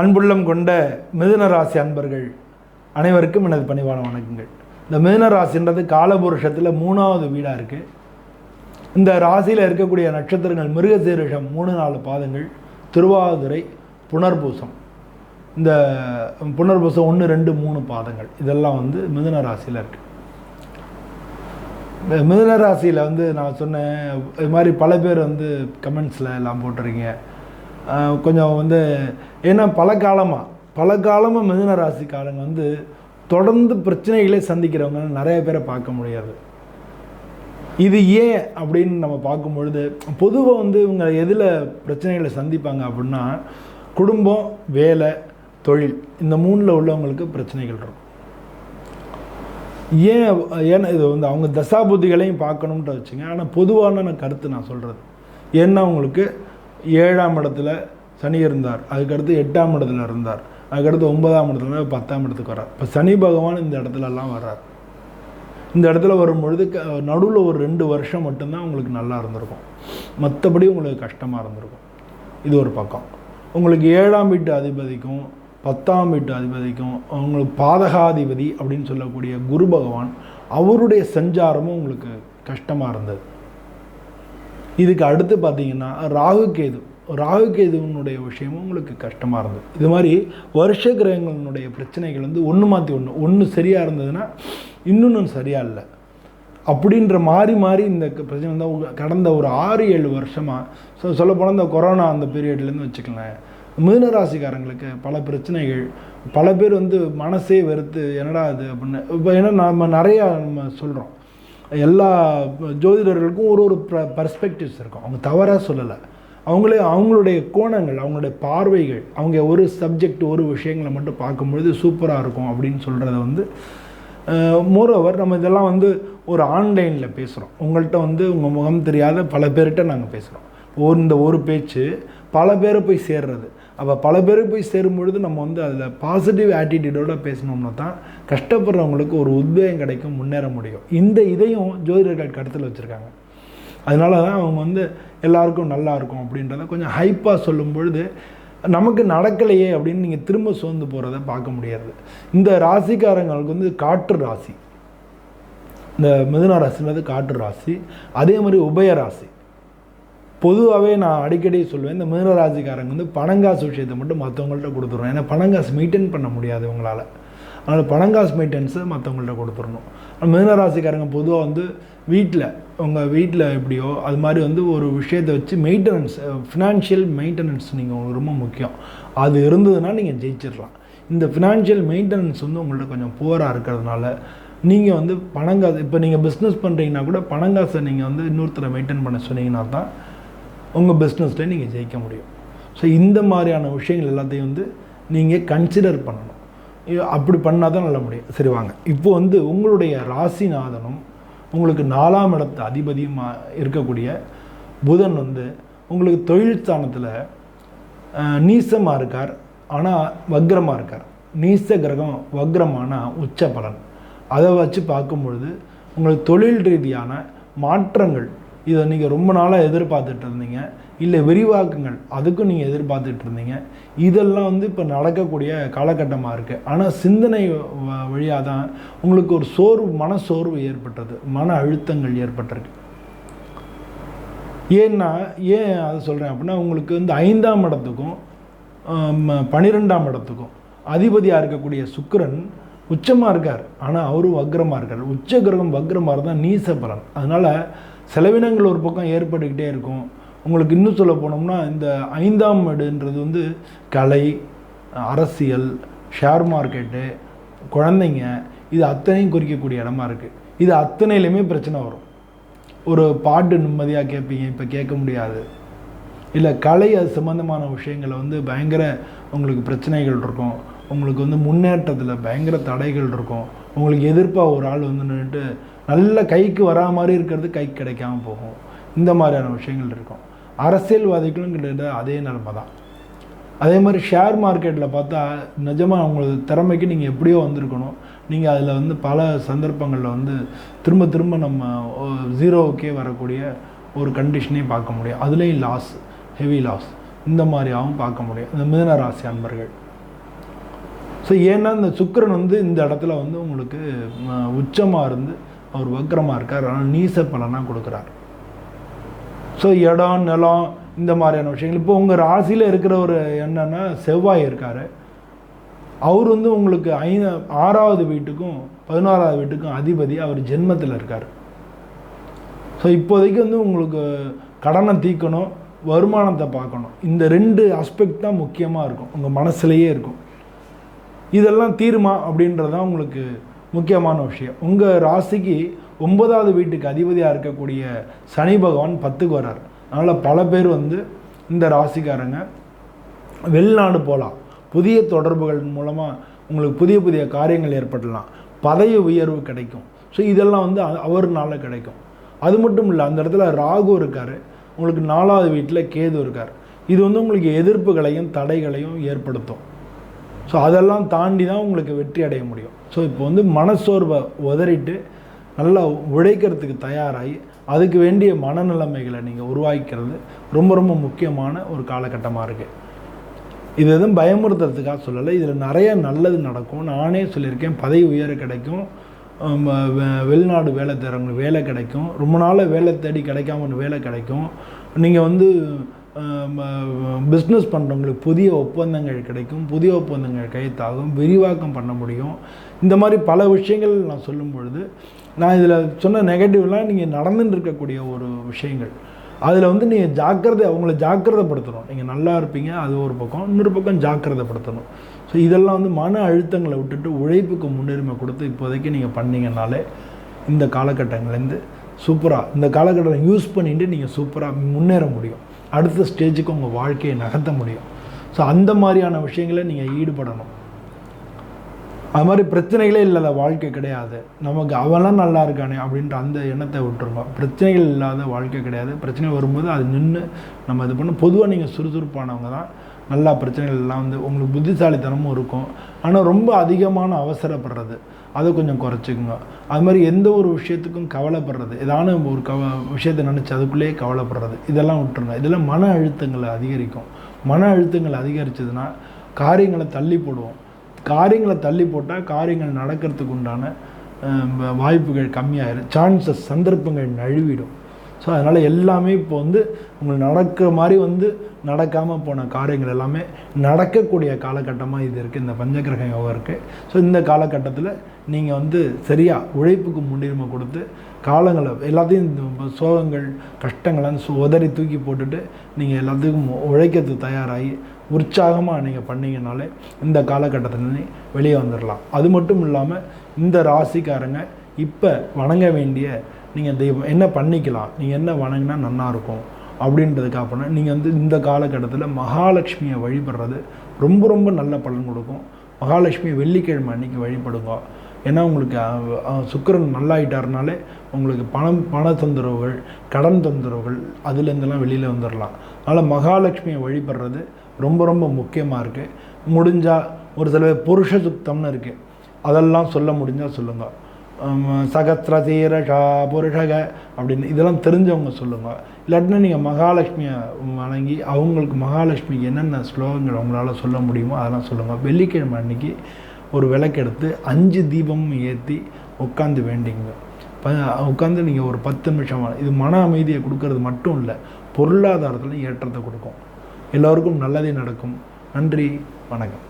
அன்புள்ளம் கொண்ட மிதுன ராசி அன்பர்கள் அனைவருக்கும் எனது பணிவான வணக்கங்கள். இந்த மிதுன ராசின்றது காலபுருஷத்தில் மூணாவது வீடாக இருக்குது இந்த ராசியில் இருக்கக்கூடிய நட்சத்திரங்கள் மிருகசீரிஷம் மூணு நாலு பாதங்கள் திருவாதுரை புனர்பூசம். இந்த புனர்பூசம் ஒன்று ரெண்டு மூணு பாதங்கள். இதெல்லாம் வந்து மிதுன ராசியில் இருக்குது இந்த மிதுன ராசியில் வந்து நான் சொன்னேன் இது மாதிரி பல பேர் வந்து கமெண்ட்ஸில் எல்லாம் போட்டிருக்கீங்க. கொஞ்சம் வந்து ஏன்னா பல காலமாக பல காலமாக மிதுன ராசிக்காரங்க வந்து தொடர்ந்து பிரச்சனைகளை சந்திக்கிறவங்க நிறைய பேரை பார்க்க முடியாது. இது ஏன் அப்படின்னு நம்ம பார்க்கும் பொழுது பொதுவாக வந்து இவங்க எதில் பிரச்சனைகளை சந்திப்பாங்க அப்படின்னா குடும்பம் வேலை தொழில் இந்த மூணில் உள்ளவங்களுக்கு பிரச்சனைகள் இருக்கும். ஏன் ஏன்னா இது வந்து அவங்க தசாபுத்திகளையும் பார்க்கணுன்ட்டு வச்சுங்க ஆனால் பொதுவான கருத்து நான் சொல்கிறது ஏன்னா அவங்களுக்கு ஏழாம் இடத்துல சனி இருந்தார். அதுக்கடுத்து எட்டாம் இடத்துல இருந்தார். அதுக்கடுத்து ஒன்பதாம் இடத்துல பத்தாம் இடத்துக்கு வரார் இப்போ சனி பகவான் இந்த இடத்துலலாம் வர்றார். இந்த இடத்துல வரும் பொழுது நடுவில் ஒரு ரெண்டு வருஷம் மட்டும்தான் உங்களுக்கு நல்லா இருந்திருக்கும். மற்றபடி உங்களுக்கு கஷ்டமாக இருந்திருக்கும். இது ஒரு பக்கம். உங்களுக்கு ஏழாம் வீட்டு அதிபதிக்கும் பத்தாம் வீட்டு அதிபதிக்கும் உங்களுக்கு பாதகாதிபதி அப்படின்னு சொல்லக்கூடிய குரு பகவான் அவருடைய சஞ்சாரமும் உங்களுக்கு கஷ்டமாக இருந்தது. இதுக்கு அடுத்து பார்த்தீங்கன்னா ராகு கேது. ராகு கேதுவனுடைய விஷயமும் உங்களுக்கு கஷ்டமாக இருந்தது. இது மாதிரி வருஷ கிரகங்களினுடைய பிரச்சனைகள் வந்து ஒன்று மாற்றி ஒன்று ஒன்று சரியாக இருந்ததுன்னா இன்னொன்று சரியாக இல்லை. அப்படின்ற மாறி மாறி இந்த பிரச்சனை வந்து கடந்த ஒரு ஆறு ஏழு வருஷமாக ஸோ சொல்லப்போனால் இந்த கொரோனா அந்த பீரியட்லேருந்து வச்சுக்கலாம் மீனராசிக்காரங்களுக்கு பல பிரச்சனைகள் பல பேர் வந்து மனசே வெறுத்து என்னடா அது அப்படின்னு. இப்போ ஏன்னா நம்ம நிறையா நம்ம சொல்கிறோம் எல்லா ஜோதிடர்களுக்கும் ஒரு ஒரு பர்ஸ்பெக்டிவ்ஸ் இருக்கும். அவங்க தவறாக சொல்லலை. அவங்களே அவங்களுடைய கோணங்கள் அவங்களுடைய பார்வைகள் அவங்க ஒரு சப்ஜெக்ட் ஒரு விஷயங்களை மட்டும் பார்க்கும்பொழுது சூப்பராக இருக்கும் அப்படின்னு சொல்கிறத வந்து மோரோவர் நம்ம இதெல்லாம் வந்து ஒரு ஆன்லைனில் பேசுகிறோம் உங்கள்கிட்ட வந்து உங்கள் முகம் தெரியாத பல பேர்கிட்ட நாங்கள் பேசுகிறோம் ஒரு இந்த ஒரு பேச்சு பல பேரை போய் சேர்றது. அப்போ பல பேருக்கு போய் சேரும் பொழுது நம்ம வந்து அதில் பாசிட்டிவ் ஆட்டிடியூடோடு பேசணும்னா தான் கஷ்டப்படுறவங்களுக்கு ஒரு உத்வேகம் கிடைக்கும் முன்னேற முடியும். இந்த இதையும் ஜோதிடர்கள் கருத்தில் வச்சுருக்காங்க. அதனால தான் அவங்க வந்து எல்லாருக்கும் நல்லா இருக்கும் அப்படின்றத கொஞ்சம் ஹைப்பாக சொல்லும் பொழுது நமக்கு நடக்கலையே அப்படின்னு நீங்கள் திரும்ப சோர்ந்து போகிறத பார்க்க முடியாது. இந்த ராசிக்காரங்களுக்கு வந்து காற்று ராசி. இந்த மிதுன ராசின்றது காற்று ராசி. அதே மாதிரி உபய ராசி. பொதுவாகவே நான் அடிக்கடி சொல்லுவேன் இந்த மீனராசிக்காரங்க வந்து பணங்காசு விஷயத்தை மட்டும் மற்றவங்கள்ட்ட கொடுத்துருவோம் ஏன்னா பணங்காசு மெயின்டைன் பண்ண முடியாது உங்களால் அதனால் பணங்காசு மெயின்டெனன்ஸை மற்றவங்கள்ட்ட கொடுத்துடணும். மிதுன ராசிக்காரங்க பொதுவாக வந்து வீட்டில் உங்கள் வீட்டில் எப்படியோ அது மாதிரி வந்து ஒரு விஷயத்தை வச்சு மெயின்டெனன்ஸ் ஃபினான்ஷியல் மெயின்டெனன்ஸ் நீங்கள் உங்களுக்கு ரொம்ப முக்கியம். அது இருந்ததுன்னா நீங்கள் ஜெயிச்சிடலாம். இந்த ஃபினான்ஷியல் மெயின்டெனன்ஸ் வந்து உங்கள்கிட்ட கொஞ்சம் புவராக இருக்கிறதுனால நீங்கள் வந்து பணங்காசு இப்போ நீங்கள் பிஸ்னஸ் பண்ணுறீங்கன்னா கூட பணங்காசை நீங்கள் வந்து இன்னொருத்தரை மெயின்டைன் பண்ண சொன்னீங்கன்னா தான் உங்கள் பிஸ்னஸில் நீங்கள் ஜெயிக்க முடியும். ஸோ இந்த மாதிரியான விஷயங்கள் எல்லாத்தையும் வந்து நீங்கள் கன்சிடர் பண்ணணும். அப்படி பண்ணால் தான் நல்ல முடியும். சரி வாங்க. இப்போ வந்து உங்களுடைய ராசிநாதனும் உங்களுக்கு நாலாம் இடத்து அதிபதியுமா இருக்கக்கூடிய புதன் வந்து உங்களுக்கு தொழில் ஸ்தானத்தில் நீசமாக இருக்கார். ஆனால் வக்ரமாக இருக்கார். நீச கிரகம் வக்ரமான உச்ச பலன். அதை வச்சு பார்க்கும் பொழுது உங்களுக்கு தொழில் ரீதியான மாற்றங்கள் இதை நீங்கள் ரொம்ப நாளாக எதிர்பார்த்துட்டு இருந்தீங்க. இல்லை விரிவாக்கங்கள் அதுக்கும் நீங்கள் எதிர்பார்த்துட்டு இருந்தீங்க. இதெல்லாம் வந்து இப்போ நடக்கக்கூடிய காலகட்டமாக இருக்குது ஆனால் சிந்தனை வழியாக தான் உங்களுக்கு ஒரு சோர்வு மன சோர்வு ஏற்பட்டது. மன அழுத்தங்கள் ஏற்பட்டிருக்கு. ஏன்னா ஏன் அதை சொல்கிறேன் அப்படின்னா உங்களுக்கு வந்து ஐந்தாம் இடத்துக்கும் பன்னிரெண்டாம் இடத்துக்கும் அதிபதியாக இருக்கக்கூடிய சுக்கரன் உச்சமாக இருக்கார். ஆனால் அவரும் வக்ரமாக இருக்கார். உச்ச கிரகம் வக்ரமாக இருந்தால் நீச பலன். அதனால் செலவினங்கள் ஒரு பக்கம் ஏற்பட்டுக்கிட்டே இருக்கும். உங்களுக்கு இன்னும் சொல்ல போனோம்னா இந்த ஐந்தாம் மேடுன்றது வந்து கலை அரசியல் ஷேர் மார்க்கெட்டு குழந்தைங்க இது அத்தனையும் குறிக்கக்கூடிய இடமா இருக்குது இது அத்தனையிலையுமே பிரச்சனை வரும். ஒரு பாட்டு நிம்மதியாக கேட்பீங்க இப்போ கேட்க முடியாது. இல்லை கலை அது சம்மந்தமான விஷயங்களை வந்து பயங்கர உங்களுக்கு பிரச்சனைகள் இருக்கும். உங்களுக்கு வந்து முன்னேற்றத்தில் பயங்கர தடைகள் இருக்கும். உங்களுக்கு எதிர்ப்பாக ஒரு ஆள் வந்து நின்றுட்டு நல்ல கைக்கு வரா மாதிரி இருக்கிறது கைக்கு கிடைக்காம போகும். இந்த மாதிரியான விஷயங்கள் இருக்கும். அரசியல்வாதிகளும் கிட்டத்தட்ட அதே நிலமை தான். அதே மாதிரி ஷேர் மார்க்கெட்டில் பார்த்தா நிஜமாக உங்களது திறமைக்கு நீங்கள் எப்படியோ வந்திருக்கணும். நீங்கள் அதில் வந்து பல சந்தர்ப்பங்களில் வந்து திரும்ப திரும்ப நம்ம ஜீரோவுக்கே வரக்கூடிய ஒரு கண்டிஷனையும் பார்க்க முடியும். அதுலேயும் லாஸ் ஹெவி லாஸ் இந்த மாதிரியாகவும் பார்க்க முடியும். இந்த மிதன ராசி அன்பர்கள். ஸோ ஏன்னா இந்த சுக்கரன் வந்து இந்த இடத்துல வந்து உங்களுக்கு உச்சமாக இருந்து அவர் வக்கரமாக இருக்கார் ஆனால் நீச பலனாக கொடுக்குறார். ஸோ இடம் நிலம் இந்த மாதிரியான விஷயங்கள். இப்போ உங்கள் ராசியில் இருக்கிற ஒரு என்னன்னா செவ்வாய் இருக்கார். அவர் வந்து உங்களுக்கு ஐ ஆறாவது வீட்டுக்கும் பதினாறாவது வீட்டுக்கும் அதிபதி அவர் ஜென்மத்தில் இருக்கார். ஸோ இப்போதைக்கு வந்து உங்களுக்கு கடனை தீர்க்கணும் வருமானத்தை பார்க்கணும். இந்த ரெண்டு ஆஸ்பெக்ட் தான் முக்கியமாக இருக்கும். உங்கள் மனசுலையே இருக்கும். இதெல்லாம் தீருமா அப்படின்றது தான் உங்களுக்கு முக்கியமான விஷயம். உங்கள் ராசிக்கு ஒன்பதாவது வீட்டுக்கு அதிபதியாக இருக்கக்கூடிய சனி பகவான் பத்துக்கு வரார் அதனால் பல பேர் வந்து இந்த ராசிக்காரங்க. வெளிநாடு போகலாம். புதிய தொடர்புகள் மூலமாக உங்களுக்கு புதிய புதிய காரியங்கள் ஏற்படலாம். பதவி உயர்வு கிடைக்கும். ஸோ இதெல்லாம் வந்து அவர்னால கிடைக்கும். அது மட்டும் இல்லை அந்த இடத்துல ராகு இருக்கார். உங்களுக்கு நாலாவது வீட்டில் கேது இருக்கார். இது வந்து உங்களுக்கு எதிர்ப்புகளையும் தடைகளையும் ஏற்படுத்தும். ஸோ அதெல்லாம் தாண்டி தான் உங்களுக்கு வெற்றி அடைய முடியும். ஸோ இப்போ வந்து மனசோர்வை உதறிட்டு நல்லா உழைக்கிறதுக்கு தயாராகி அதுக்கு வேண்டிய மனநிலைமைகளை நீங்கள் உருவாக்கிக்கிறது ரொம்ப ரொம்ப முக்கியமான ஒரு காலகட்டமாக இருக்குது இது எதுவும் பயமுறுத்துறதுக்காக சொல்லலை. இதில் நிறைய நல்லது நடக்கும். நானே சொல்லியிருக்கேன் பதவி உயர கிடைக்கும். வெளிநாடு வேலை தரவங்களுக்கு வேலை கிடைக்கும். ரொம்ப நாளாக வேலை தேடி கிடைக்காம ஒன்று வேலை கிடைக்கும். நீங்கள் வந்து பிஸ்னஸ் பண்ணுறவங்களுக்கு புதிய ஒப்பந்தங்கள் கிடைக்கும் புதிய ஒப்பந்தங்கள் கைத்தாகும் விரிவாக்கம் பண்ண முடியும். இந்த மாதிரி பல விஷயங்கள் நான் சொல்லும் பொழுது நான் இதில் சொன்ன நெகட்டிவ்லாம் நீங்கள் நடந்துட்டு இருக்கக்கூடிய ஒரு விஷயங்கள். அதில் வந்து நீங்கள் ஜாக்கிரதை அவங்கள ஜாக்கிரதைப்படுத்தணும். நீங்கள் நல்லா இருப்பீங்க அது ஒரு பக்கம் இன்னொரு பக்கம் ஜாக்கிரதைப்படுத்தணும். ஸோ இதெல்லாம் வந்து மன அழுத்தங்களை விட்டுட்டு உழைப்புக்கு முன்னுரிமை கொடுத்து இப்போதைக்கு நீங்கள் பண்ணீங்கனாலே இந்த காலகட்டங்கள்லேருந்து சூப்பராக இந்த காலகட்டத்தை யூஸ் பண்ணிட்டு நீங்கள் சூப்பராக முன்னேற முடியும். அடுத்த ஸ்டேஜுக்கு உங்கள் வாழ்க்கையை நகர்த்த முடியும். ஸோ அந்த மாதிரியான விஷயங்களை நீங்கள் ஈடுபடணும். அது மாதிரி பிரச்சனைகளே இல்லாத வாழ்க்கை கிடையாது. நமக்கு அவன்லாம் நல்லா இருக்கானே அப்படின்ற அந்த எண்ணத்தை விட்டுருங்க. பிரச்சனைகள் இல்லாத வாழ்க்கை கிடையாது. பிரச்சனை வரும்போது அது நின்று நம்ம இது பண்ண பொதுவாக நீங்கள் சுறுசுறுப்பானவங்க தான். நல்லா பிரச்சனைகள் எல்லாம் வந்து உங்களுக்கு புத்திசாலித்தனமும் இருக்கும். ஆனால் ரொம்ப அதிகமான அவசரப்படுறது. அதை கொஞ்சம் குறைச்சிக்கோங்க. அது மாதிரி எந்த ஒரு விஷயத்துக்கும் கவலைப்படுறது. ஏதான ஒரு கவ விஷயத்தை நினச்சி அதுக்குள்ளேயே கவலைப்படுறது. இதெல்லாம் விட்டுருங்க. இதெல்லாம் மன அழுத்தங்களை அதிகரிக்கும். மன அழுத்தங்கள் அதிகரிச்சதுன்னா காரியங்களை தள்ளி போடுவோம். காரியங்களை தள்ளி போட்டால் காரியங்கள் நடக்கிறதுக்கு உண்டான வாய்ப்புகள் கம்மியாயிரும். சான்சஸ் சந்தர்ப்பங்கள் நழுவிடும். ஸோ அதனால் எல்லாமே இப்போ வந்து உங்களுக்கு நடக்கிற மாதிரி வந்து நடக்காமல் போன காரியங்கள் எல்லாமே நடக்கக்கூடிய காலகட்டமாக இது இருக்குது இந்த பஞ்சகிரக யோகம் இருக்குது ஸோ இந்த காலகட்டத்தில் நீங்கள் வந்து சரியாக உழைப்புக்கு முன்னுரிமை கொடுத்து காலங்களை எல்லாத்தையும் இந்த சோகங்கள் கஷ்டங்களை சு- உதறி தூக்கி போட்டுட்டு நீங்கள் எல்லாத்துக்கும் உழைக்கிறதுக்கு தயாராகி உற்சாகமாக நீங்கள் பண்ணிங்கனாலே இந்த காலகட்டத்தில் வெளியே வந்துடலாம் அது மட்டும் இல்லாமல் இந்த ராசிக்காரங்க இப்போ வணங்க வேண்டிய நீங்கள் தெய்வம் என்ன பண்ணிக்கலாம்? நீங்கள் என்ன வணங்கினா நன்னா இருக்கும். அப்படின்றதுக்கு நீங்கள் வந்து இந்த காலகட்டத்தில் மகாலட்சுமியை வழிபடுறது ரொம்ப ரொம்ப நல்ல பலன் கொடுக்கும். மகாலட்சுமியை வெள்ளிக்கிழமை அன்னைக்கு வழிபடுங்க. ஏன்னா உங்களுக்கு சுக்கரன் சுக்கிரன் நல்லாயிட்டாருனாலே உங்களுக்கு பணம் பண தொந்தரவுகள் கடன் தொந்தரவுகள் அதுலேருந்தெல்லாம் வெளியில் வந்துடலாம் அதனால் மகாலட்சுமியை வழிபடுறது ரொம்ப ரொம்ப முக்கியமாக இருக்குது முடிஞ்சால் ஒரு சில புருஷ சுத்தம்னு இருக்குது அதெல்லாம் சொல்ல முடிஞ்சால் சொல்லுங்கள் சகத்ர தீரஷா புருஷக அப்படின்னு இதெல்லாம் தெரிஞ்சவங்க சொல்லுங்கள் இல்லாட்டினா நீங்கள் மகாலட்சுமியை வணங்கி அவங்களுக்கு மகாலட்சுமிக்கு என்னென்ன ஸ்லோகங்கள் அவங்களால சொல்ல முடியுமோ அதெல்லாம் சொல்லுங்கள் வெள்ளிக்கிழமை அன்னைக்கு ஒரு விளக்கெடுத்து அஞ்சு தீபமும் ஏற்றி உட்காந்து வேண்டிங்க. ப உட்காந்து நீங்கள் ஒரு பத்து நிமிஷம் இது மன அமைதியை கொடுக்கறது மட்டும் இல்லை பொருளாதாரத்தில் ஏற்றத்தை கொடுக்கும். எல்லோருக்கும் நல்லதே நடக்கும். நன்றி வணக்கம்.